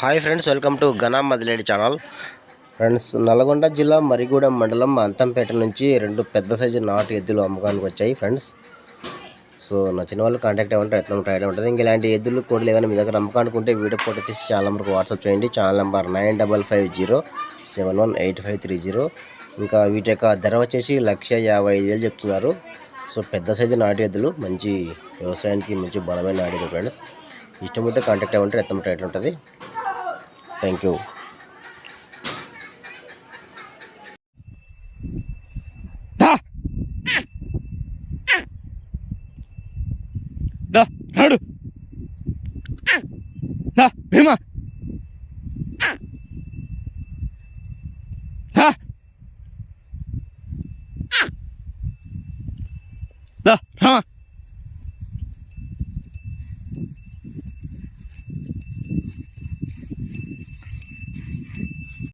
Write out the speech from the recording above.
Hi friends welcome to ఘనా మదిలేడి channel. Friends Nalgonda జిల్లా మరిగూడెం మండలం అంతంపేట నుంచి రెండు పెద్ద సైజు నాటు ఎద్దులు అమ్మకానికి వచ్చాయి ఫ్రెండ్స్. సో నచ్చిన వాళ్ళు కాంటాక్ట్ అవ్వండి ప్రయత్నం ట్రైలో ఉంటుంది. ఇంక ఇలాంటి ఎద్దులు కోడలు ఏమైనా మీ దగ్గర అమ్మకానికి ఉంటే వీడియో ఫోటో తీసి ఛానల్ నెంబర్కి వాట్సాప్ చేయండి. Channel number nine double five zero seven one eight five three zero ఇంకా వీటి యొక్క ధర వచ్చేసి లక్ష యాభై ఐదు వేలు చెప్తున్నారు. సో పెద్ద సైజు నాటు ఎద్దులు మంచి వ్యవసాయానికి మంచి బలమైన నాటు ఎద్దులు ఫ్రెండ్స్. ఇష్టం ఉంటే కాంటాక్ట్ అవ్వండి రత్నం ట్రై ఉంటుంది. Thank you. Da. Da. Red. Da. Bhima. Da. Da.